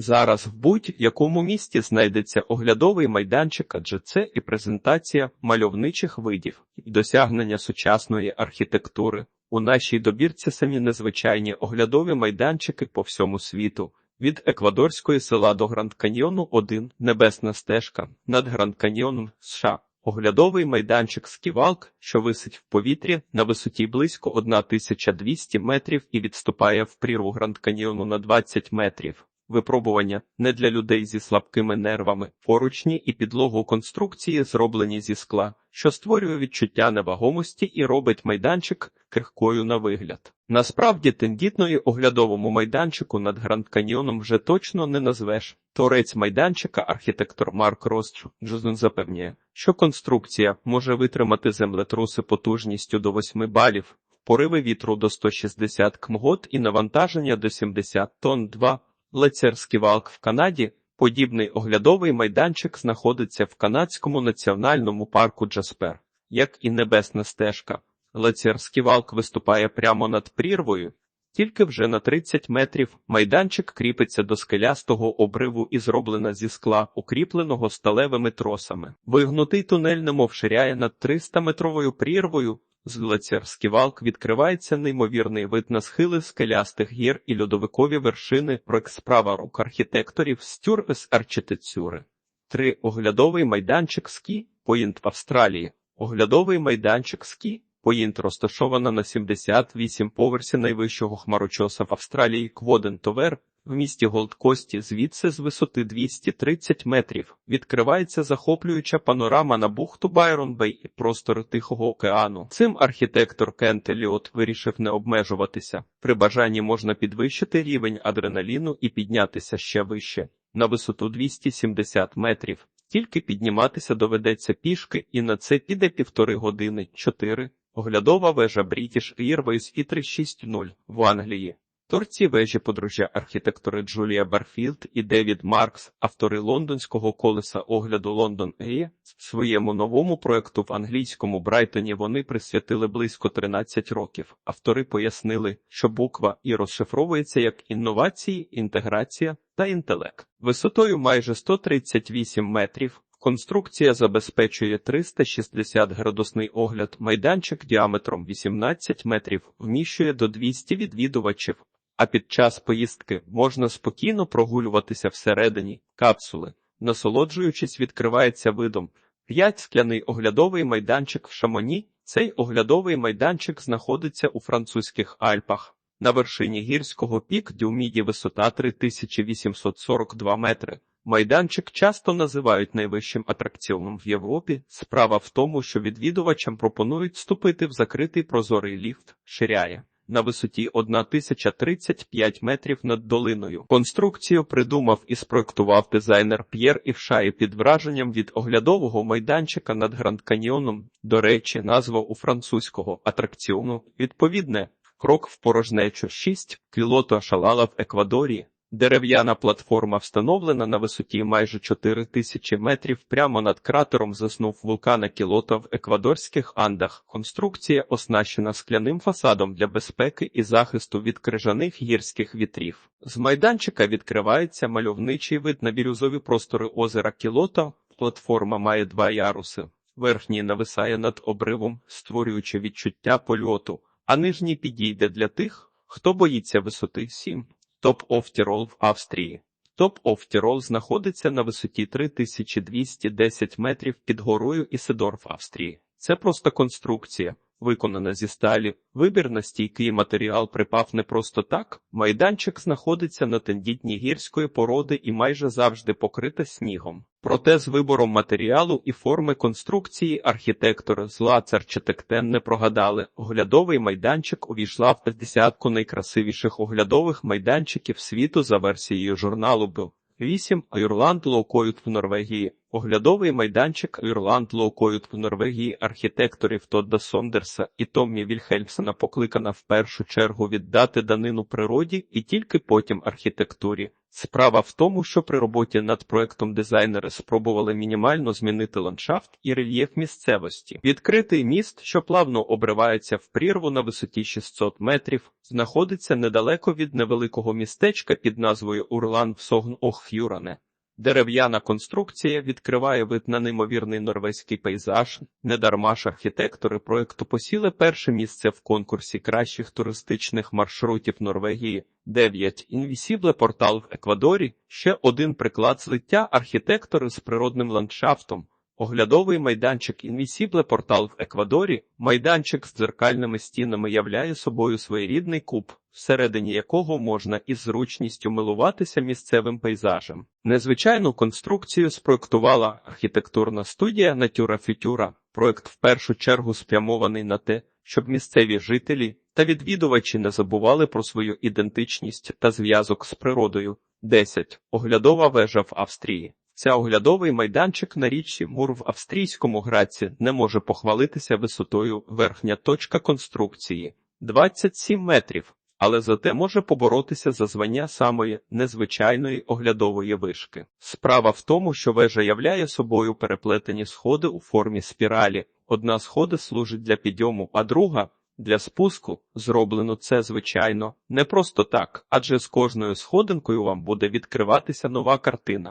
Зараз в будь-якому місті знайдеться оглядовий майданчик, адже це і презентація мальовничих видів, і досягнення сучасної архітектури. У нашій добірці самі незвичайні оглядові майданчики по всьому світу. Від еквадорської села до Гранд Каньйону 1 небесна стежка над Гранд Каньйоном США. Оглядовий майданчик Сківалк, що висить в повітрі на висоті близько 1200 метрів і відступає в прірву Гранд Каньйону на 20 метрів. Випробування не для людей зі слабкими нервами, поручні і підлогу конструкції зроблені зі скла, що створює відчуття невагомості і робить майданчик крихкою на вигляд. Насправді тендітної оглядовому майданчику над Гранд Каньйоном вже точно не назвеш. Торець майданчика, архітектор Марк Росджузен запевняє, що конструкція може витримати землетруси потужністю до 8 балів, пориви вітру до 160 кмгот і навантаження до 70 тонн 2. Лицарський валк в Канаді. Подібний оглядовий майданчик знаходиться в канадському національному парку Джаспер, як і небесна стежка. Лицарський валк виступає прямо над прірвою, тільки вже на 30 метрів майданчик кріпиться до скелястого обриву і зроблена зі скла, укріпленого сталевими тросами. Вигнутий тунель немов ширяє над 300-метровою прірвою. З Глацерський валк відкривається неймовірний вид на схили скелястих гір і льодовикові вершини проект справа рук архітекторів Стюрвес Арчитецюри. 3. Оглядовий майданчик Скі Поїнт в Австралії. Оглядовий майданчик Скі Поїнт розташована на 78 поверсі найвищого хмарочоса в Австралії Кводен Товер в місті Голдкості, звідси з висоти 230 метрів, відкривається захоплююча панорама на бухту Байрон-Бей і простори Тихого океану. Цим архітектор Кент Еліот вирішив не обмежуватися. При бажанні можна підвищити рівень адреналіну і піднятися ще вище, на висоту 270 метрів. Тільки підніматися доведеться пішки, і на це піде півтори години. 4. Оглядова вежа British Airways І360 в Англії. Торці вежі подружжя архітектори Джулія Барфілд і Девід Маркс, автори лондонського колеса огляду Лондон Ей, своєму новому проекту в англійському Брайтоні вони присвятили близько 13 років. Автори пояснили, що буква і розшифровується як інновації, інтеграція та інтелект. Висотою майже 138 метрів. Конструкція забезпечує 360 градусний огляд, майданчик діаметром 18 метрів, вміщує до 200 відвідувачів, а під час поїздки можна спокійно прогулюватися всередині капсули, насолоджуючись, відкривається видом. П'ять скляний оглядовий майданчик в Шамоні. Цей оглядовий майданчик знаходиться у французьких Альпах. На вершині гірського пік Дюміді висота 3842 метри. Майданчик часто називають найвищим атракціоном в Європі. Справа в тому, що відвідувачам пропонують вступити в закритий прозорий ліфт, ширяє на висоті 1035 метрів над долиною. Конструкцію придумав і спроектував дизайнер П'єр Івшаї під враженням від оглядового майданчика над Гранд Каньйоном. До речі, назва у французького атракціону відповідне. Крок в порожнечу 6 Кілото шалала в Еквадорі. Дерев'яна платформа встановлена на висоті майже 4 тисячі метрів прямо над кратером заснув вулкана Кілота в еквадорських Андах. Конструкція оснащена скляним фасадом для безпеки і захисту від крижаних гірських вітрів. З майданчика відкривається мальовничий вид на бірюзові простори озера Кілота. Платформа має два яруси. Верхній нависає над обривом, створюючи відчуття польоту, а нижній підійде для тих, хто боїться висоти 7. Топ оф Тірол в Австрії. Топ оф Тірол знаходиться на висоті 3210 метрів під горою Ісидор в Австрії. Це просто конструкція, виконана зі сталі. Вибір на стійкий матеріал припав не просто так. Майданчик знаходиться на тендітні гірської породи і майже завжди покрита снігом. Проте з вибором матеріалу і форми конструкції архітектори з Лацарчетектен не прогадали. Оглядовий майданчик увійшла в десятку найкрасивіших оглядових майданчиків світу за версією журналу Б. 8 Айрланд Лоукоют в Норвегії. Оглядовий майданчик Ірланд Лоукоют в Норвегії архітекторів Тодда Сондерса і Томмі Вільхельмсена покликана в першу чергу віддати данину природі і тільки потім архітектурі. Справа в тому, що при роботі над проектом дизайнери спробували мінімально змінити ландшафт і рельєф місцевості. Відкритий міст, що плавно обривається в прірву на висоті 600 метрів, знаходиться недалеко від невеликого містечка під назвою Урлан в Согн-Ох-Ф'юране. Дерев'яна конструкція відкриває вид на неймовірний норвезький пейзаж. Недарма ж архітектори проекту посіли перше місце в конкурсі кращих туристичних маршрутів Норвегії. 9. Інвісібле портал в Еквадорі. Ще один приклад злиття архітектори з природним ландшафтом. Оглядовий майданчик Інвісібле портал в Еквадорі, майданчик з дзеркальними стінами являє собою своєрідний куб, всередині якого можна із зручністю милуватися місцевим пейзажем. Незвичайну конструкцію спроектувала архітектурна студія Натюра Фютюра. Проект в першу чергу спрямований на те, щоб місцеві жителі та відвідувачі не забували про свою ідентичність та зв'язок з природою. 10. Оглядова вежа в Австрії. Ця оглядовий майданчик на річці Мур в австрійському Граці не може похвалитися висотою верхня точка конструкції 27 метрів, але зате може поборотися за звання самої незвичайної оглядової вишки. Справа в тому, що вежа являє собою переплетені сходи у формі спіралі. Одна сходи служить для підйому, а друга для спуску. Зроблено це, звичайно, не просто так, адже з кожною сходинкою вам буде відкриватися нова картина.